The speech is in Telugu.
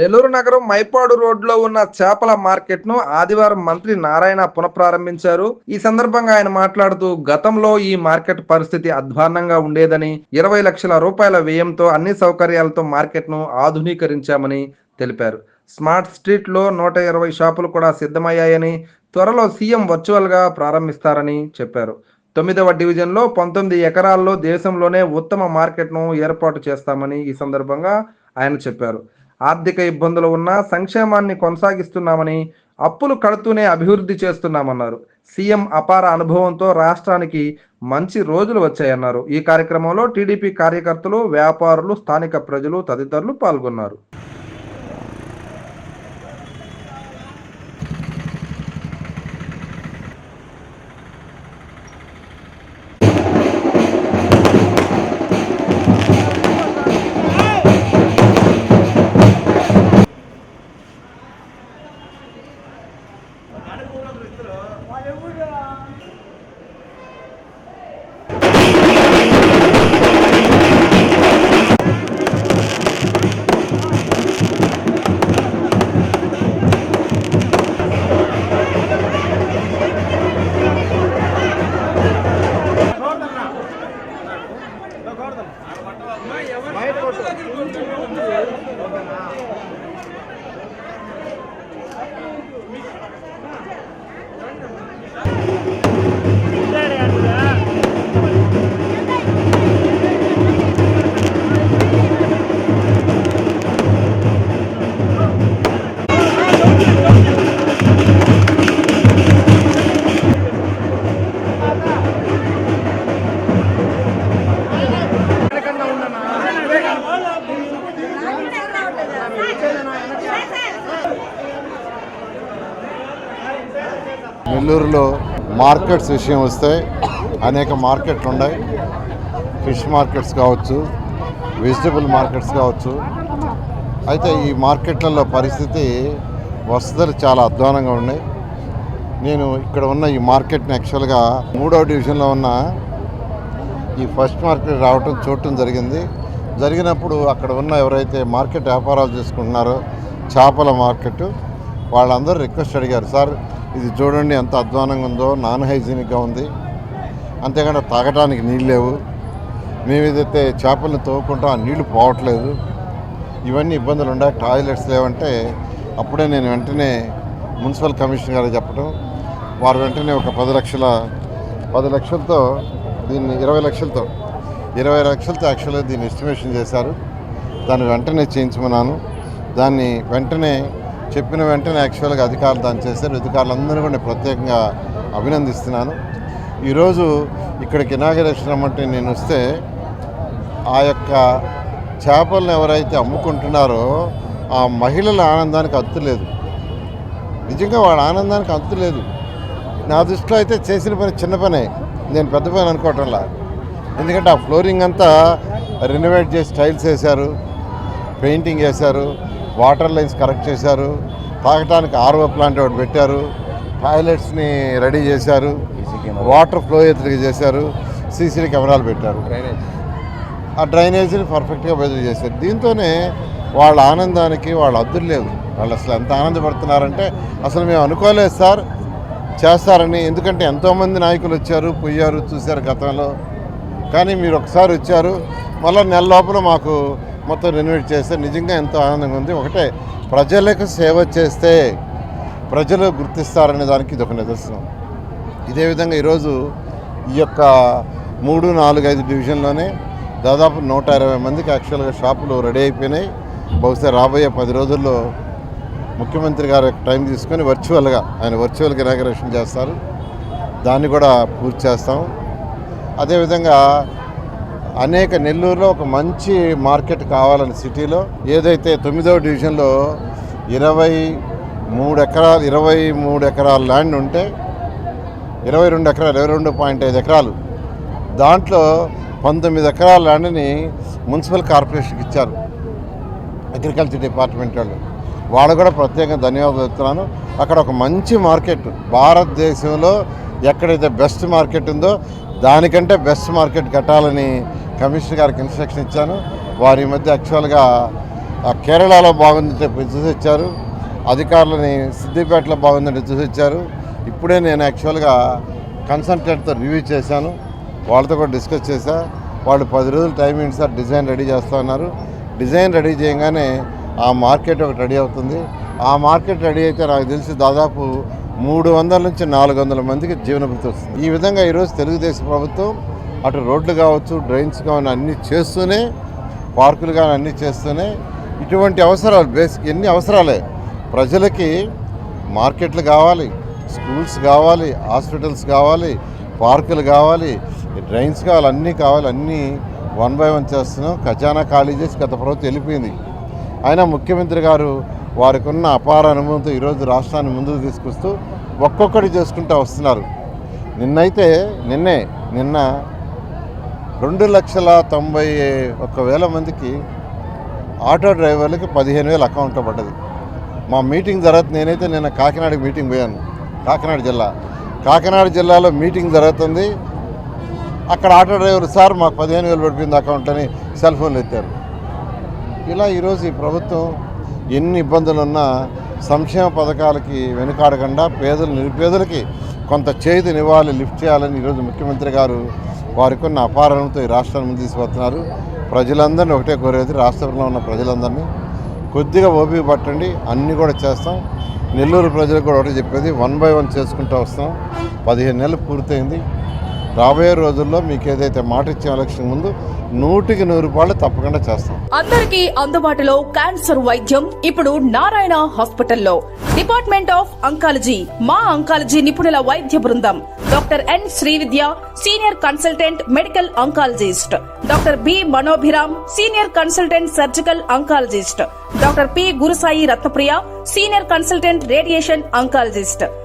నెల్లూరు నగరం మైపాడు రోడ్లో ఉన్న చేపల మార్కెట్ను ఆదివారం మంత్రి నారాయణ పునఃప్రారంభించారు. ఈ సందర్భంగా ఆయన మాట్లాడుతూ గతంలో ఈ మార్కెట్ పరిస్థితి అధ్వాన్నంగా ఉండేదని ఇరవై లక్షల రూపాయల వ్యయంతో అన్ని సౌకర్యాలతో మార్కెట్ను ఆధునీకరించామని తెలిపారు. స్మార్ట్ స్ట్రీట్లో నూట ఇరవై షాపులు కూడా సిద్ధమయ్యాయని త్వరలో సీఎం వర్చువల్గా ప్రారంభిస్తారని చెప్పారు. తొమ్మిదవ డివిజన్లో పంతొమ్మిది ఎకరాల్లో దేశంలోనే ఉత్తమ మార్కెట్ను ఏర్పాటు చేస్తామని ఈ సందర్భంగా ఆయన చెప్పారు. ఆర్థిక ఇబ్బందులు ఉన్నా సంక్షేమాన్ని కొనసాగిస్తున్నామని అప్పులు కడుతూనే అభివృద్ధి చేస్తున్నామన్నారు. సీఎం అపార అనుభవంతో రాష్ట్రానికి మంచి రోజులు వచ్చాయన్నారు. ఈ కార్యక్రమంలో టీడీపీ కార్యకర్తలు వ్యాపారులు స్థానిక ప్రజలు తదితరులు పాల్గొన్నారు. నెల్లూరులో మార్కెట్స్ విషయం వస్తే అనేక మార్కెట్లు ఉన్నాయి. ఫిష్ మార్కెట్స్ కావచ్చు వెజిటబుల్ మార్కెట్స్ కావచ్చు. అయితే ఈ మార్కెట్లలో పరిస్థితి వసతులు చాలా అధ్వానంగా ఉన్నాయి. నేను ఇక్కడ ఉన్న ఈ మార్కెట్ని యాక్చువల్గా మూడవ డివిజన్లో ఉన్న ఈ ఫస్ట్ మార్కెట్ రావటం చూడటం జరిగింది. జరిగినప్పుడు అక్కడ ఉన్న ఎవరైతే మార్కెట్ వ్యాపారాలు చేసుకుంటున్నారో చేపల మార్కెట్ వాళ్ళందరూ రిక్వెస్ట్ అడిగారు సార్ ఇది చూడండి ఎంత అధ్వానంగా ఉందో నాన్ హైజీనిక్గా ఉంది. అంతేకాకుండా తాగడానికి నీళ్ళు లేవు. మేము ఏదైతే చేపలను తోగుకుంటాం ఆ నీళ్ళు పోవట్లేదు. ఇవన్నీ ఇబ్బందులు ఉన్నాయి టాయిలెట్స్ లేవంటే అప్పుడే నేను వెంటనే మున్సిపల్ కమిషనర్ గారు చెప్పడం వారు వెంటనే ఒక పది లక్షల పది లక్షలతో దీన్ని ఇరవై లక్షలతో ఇరవై లక్షలతో యాక్చువల్గా దీన్ని ఎస్టిమేషన్ చేశారు. దాన్ని వెంటనే చేయించమన్నాను. దాన్ని వెంటనే చెప్పిన వెంటనే యాక్చువల్గా అధికారులు దాన్ని చేశారు. అధికారులందరూ కూడా ప్రత్యేకంగా అభినందిస్తున్నాను. ఈరోజు ఇక్కడికి ఇనాగరేషన్ అమ్మంటే నేను వస్తే ఆ యొక్క చేపలను ఎవరైతే అమ్ముకుంటున్నారో ఆ మహిళల ఆనందానికి అత్తులేదు లేదు. నిజంగా వాళ్ళ ఆనందానికి అంతు లేదు. నా దృష్టిలో అయితే చేసిన పని చిన్న పనే. నేను పెద్ద పని అనుకోవటంలా. ఎందుకంటే ఆ ఫ్లోరింగ్ అంతా రెనోవేట్ చేసి టైల్స్ వేశారు పెయింటింగ్ వేశారు వాటర్ లైన్స్ కరెక్ట్ చేశారు. తాగటానికి ఆర్ఓ ప్లాంట్ ఒకటి పెట్టారు. టాయిలెట్స్ని రెడీ చేశారు. వాటర్ ఫ్లో ఎత్తుగా చేశారు. సీసీ కెమెరాలు పెట్టారు. ఆ డ్రైనేజీని పర్ఫెక్ట్గా బదిలీ చేశారు. దీంతోనే వాళ్ళ ఆనందానికి వాళ్ళ అద్దులు లేవు. వాళ్ళు అసలు ఎంత ఆనందపడుతున్నారంటే అసలు మేము అనుకోలేదు సార్ చేస్తారని. ఎందుకంటే ఎంతోమంది నాయకులు వచ్చారు పోయారు చూశారు గతంలో. కానీ మీరు ఒకసారి వచ్చారు. మళ్ళీ నెల లోపల మాకు మొత్తం రెనోవేట్ చేస్తే నిజంగా ఎంతో ఆనందంగా ఉంది. ఒకటే ప్రజలకు సేవ చేస్తే ప్రజలు గుర్తిస్తారనే దానికి ఇది ఒక నిదర్శనం. ఇదే విధంగా ఈరోజు ఈ యొక్క మూడు నాలుగు ఐదు డివిజన్లోనే దాదాపు నూట ఇరవై మందికి యాక్చువల్గా షాపులు రెడీ అయిపోయినాయి. బహుశా రాబోయే పది రోజుల్లో ముఖ్యమంత్రి గారు టైం తీసుకొని వర్చువల్గా ఆయన వర్చువల్గా ఇనాగరేషన్ చేస్తారు. దాన్ని కూడా పూర్తి చేస్తాం. అదేవిధంగా అనేక నెల్లూరులో ఒక మంచి మార్కెట్ కావాలని సిటీలో. ఏదైతే తొమ్మిదవ డివిజన్లో ఇరవై మూడు ఎకరాలు ఇరవై మూడు ఎకరాల ల్యాండ్ ఉంటే ఇరవై రెండు ఎకరాలు ఇరవై రెండు పాయింట్ ఐదు ఎకరాలు. దాంట్లో పంతొమ్మిది ఎకరాల ల్యాండ్ని మున్సిపల్ కార్పొరేషన్కి ఇచ్చారు. అగ్రికల్చర్ డిపార్ట్మెంట్ వాళ్ళు. వాళ్ళు కూడా ప్రత్యేకంగా ధన్యవాదాలు చెప్తున్నాను. అక్కడ ఒక మంచి మార్కెట్ భారతదేశంలో ఎక్కడైతే బెస్ట్ మార్కెట్ ఉందో దానికంటే బెస్ట్ మార్కెట్ కట్టాలని కమిషనర్ గారికి ఇన్స్ట్రక్షన్ ఇచ్చాను. వారి మధ్య యాక్చువల్గా కేరళలో బాగుందంటే చూసి వచ్చారు. అధికారులని సిద్దిపేటలో బాగుందంటే చూసి వచ్చారు. ఇప్పుడే నేను యాక్చువల్గా కన్సల్టెంట్తో రివ్యూ చేశాను. వాళ్ళతో కూడా డిస్కస్ చేశా. వాళ్ళు పది రోజులు టైం ఏంటి సార్ డిజైన్ రెడీ చేస్తా ఉన్నారు డిజైన్ రెడీ చేయగానే ఆ మార్కెట్ ఒకటి రెడీ అవుతుంది. ఆ మార్కెట్ రెడీ అయితే నాకు తెలిసి దాదాపు మూడు వందల నుంచి నాలుగు వందల మందికి జీవనభృతి వస్తుంది. ఈ విధంగా ఈరోజు తెలుగుదేశం ప్రభుత్వం అటు రోడ్లు కావచ్చు డ్రైన్స్ కావచ్చు అన్నీ చేస్తూనే పార్కులు కానీ అన్నీ చేస్తూనే ఇటువంటి అవసరాలు బేసిక్ ఎన్ని అవసరాలే. ప్రజలకి మార్కెట్లు కావాలి స్కూల్స్ కావాలి హాస్పిటల్స్ కావాలి పార్కులు కావాలి డ్రైన్స్ కావాలి అన్నీ కావాలి అన్నీ వన్ బై వన్ చేస్తున్నాం. ఖజానా ఖాళీ చేసి గత ప్రభుత్వం వెళ్ళిపోయింది. అయినా ముఖ్యమంత్రి గారు వారికి ఉన్న అపార అనుభవంతో ఈరోజు రాష్ట్రాన్ని ముందుకు తీసుకొస్తూ ఒక్కొక్కటి చేసుకుంటూ వస్తున్నారు. నిన్నైతే నిన్నే నిన్న రెండు లక్షల తొంభై ఒక్క వేల మందికి ఆటో డ్రైవర్లకి పదిహేను వేలు అకౌంట్లో పడ్డది. మా మీటింగ్ జరుగుతుంది నేనైతే నిన్న కాకినాడ మీటింగ్ పోయాను కాకినాడ జిల్లా. కాకినాడ జిల్లాలో మీటింగ్ జరుగుతుంది. అక్కడ ఆటో డ్రైవర్ సార్ మాకు పదిహేను వేలు పడిపోయింది అకౌంట్ అని సెల్ ఫోన్లు ఎత్తారు. ఇలా ఈరోజు ఈ ప్రభుత్వం ఎన్ని ఇబ్బందులున్నా సంక్షేమ పథకాలకి వెనుకాడకుండా పేదలు నిరుపేదలకి కొంత చేతినివ్వాలి లిఫ్ట్ చేయాలని ఈరోజు ముఖ్యమంత్రి గారు వారికి ఉన్న ఈ రాష్ట్రాన్ని ముందు తీసుకువస్తున్నారు ప్రజలందరినీ ఒకటే కోరేది రాష్ట్రంలో ఉన్న ప్రజలందరినీ కొద్దిగా ఓపిక పట్టండి అన్నీ కూడా చేస్తాం. నెల్లూరు ప్రజలకు కూడా ఒకటి చెప్పేది వన్ బై వన్ చేసుకుంటూ వస్తాం. పదిహేను నెలలు పూర్తయింది. రాబోయే రోజుల్లో మీకు ఏదైతే మాట ఇచ్చే ఎలక్షన్ ముందు నూటికి నూరు రూపాయలు తప్పకుండా చేస్తాం. అందరికీ అందుబాటులో క్యాన్సర్ వైద్యం ఇప్పుడు నారాయణ హాస్పిటల్లో. డిపార్ట్మెంట్ ఆఫ్ అంకాలజీ మా అంకాలజీ నిపుణుల వైద్య బృందం. Doctor N Srividya senior consultant medical oncologist. Doctor B Manobhiram senior consultant surgical oncologist. Doctor P Gurusai Ratnapriya senior consultant radiation oncologist.